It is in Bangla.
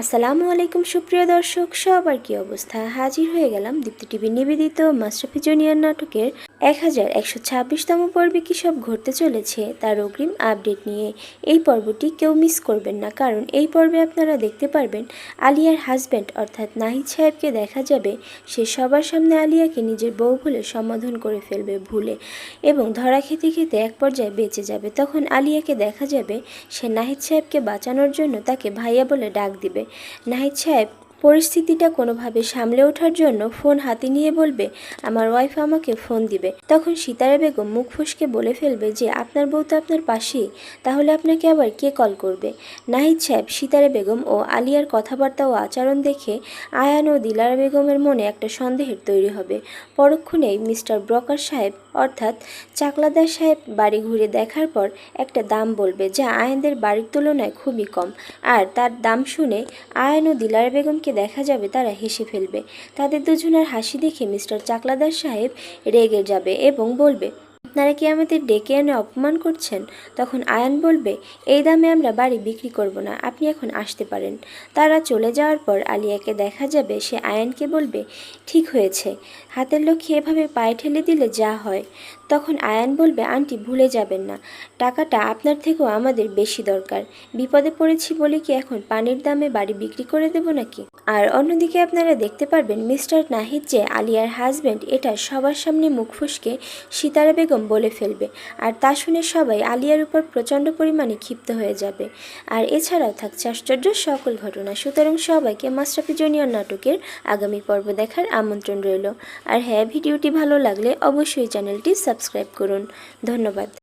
আসসালামু আলাইকুম সুপ্রিয় দর্শক, সবার কি অবস্থা? হাজির হয়ে গেলাম দীপ্তি টিভি নিবেদিত মাস্টারফি জুনিয়র নাটকের এক হাজার একশো ছাব্বিশতম পর্বে কী সব ঘটতে চলেছে তার অগ্রিম আপডেট নিয়ে এই পর্বটি কেউ মিস করবেন না। কারণ এই পর্বে আপনারা দেখতে পারবেন আলিয়ার হাজব্যান্ড অর্থাৎ নাহিদ সাহেবকে দেখা যাবে। সে সবার সামনে আলিয়াকে নিজের বউ বলে সম্বোধন করে ফেলবে ভুলে এবং ধরা খেতে খেতে এক পর্যায়ে বেঁচে যাবে। তখন আলিয়াকে দেখা যাবে সে নাহিদ সাহেবকে বাঁচানোর জন্য তাকে ভাইয়া বলে ডাক দিবে। নাহিদ সাহেব পরিস্থিতিটা কোনোভাবে সামলে ওঠার জন্য ফোন হাতে নিয়ে বলবে, আমার ওয়াইফ আমাকে ফোন দিবে। তখন সিতারা বেগম মুখ ফুসকে বলে ফেলবে যে, আপনার বউ তো আপনার পাশেই, তাহলে আপনাকে আবার কে কল করবে? নাহিদ সাহেব, সিতারা বেগম ও আলিয়ার কথাবার্তা ও আচরণ দেখে আয়ান ও দিলারা বেগমের মনে একটা সন্দেহের তৈরি হবে। পরক্ষণেই মিস্টার ব্রকার সাহেব, অর্থাৎ চাকলাদার সাহেব বাড়ি ঘুরে দেখার পর একটা দাম বলবে, যা আয়ানদের বাড়ির তুলনায় খুবই কম। আর তার দাম শুনে আয়ান ও দিলারা বেগমকে দেখা যাবে তারা হেসে ফেলবে। তাদের দুজনের হাসি দেখে মিস্টার চাকলাদার সাহেব রেগে যাবে এবং বলবে আপনারা কি আমাদের ডেকে এনে অপমান করছেন? তখন আয়ান বলবে, এই দামে আমরা বাড়ি বিক্রি করব না, আপনি এখন আসতে পারেন। তারা চলে যাওয়ার পর আলিয়াকে দেখা যাবে, সে আয়ানকে বলবে, ঠিক হয়েছে, হাতের লক্ষ্যে এভাবে পায়ে ঠেলে দিলে যা হয়। তখন আয়ান বলবে, আন্টি, ভুলে যাবেন না, টাকাটা আপনার থেকেও আমাদের বেশি দরকার। বিপদে পড়েছি বলে কি এখন পানির দামে বাড়ি বিক্রি করে দেব নাকি? আর অন্যদিকে আপনারা দেখতে পারবেন মিস্টার নাহিদ যে আলিয়ার হাজব্যান্ড এটা সবার সামনে মুখ ফুসকে সিতারা বেগম বলে ফেলবে। আর তা শুনে সবাই আলিয়ার উপর প্রচণ্ড পরিমাণে ক্ষিপ্ত হয়ে যাবে। আর এছাড়াও থাকছে আশ্চর্য সকল ঘটনা। সুতরাং সবাইকে মাস্টারপি জুনিয়র নাটকের আগামী পর্ব দেখার আমন্ত্রণ রইল। আর হ্যাঁ ভিডিওটি ভালো লাগলে অবশ্যই চ্যানেলটি সাবস্ক্রাইব করুন। ধন্যবাদ।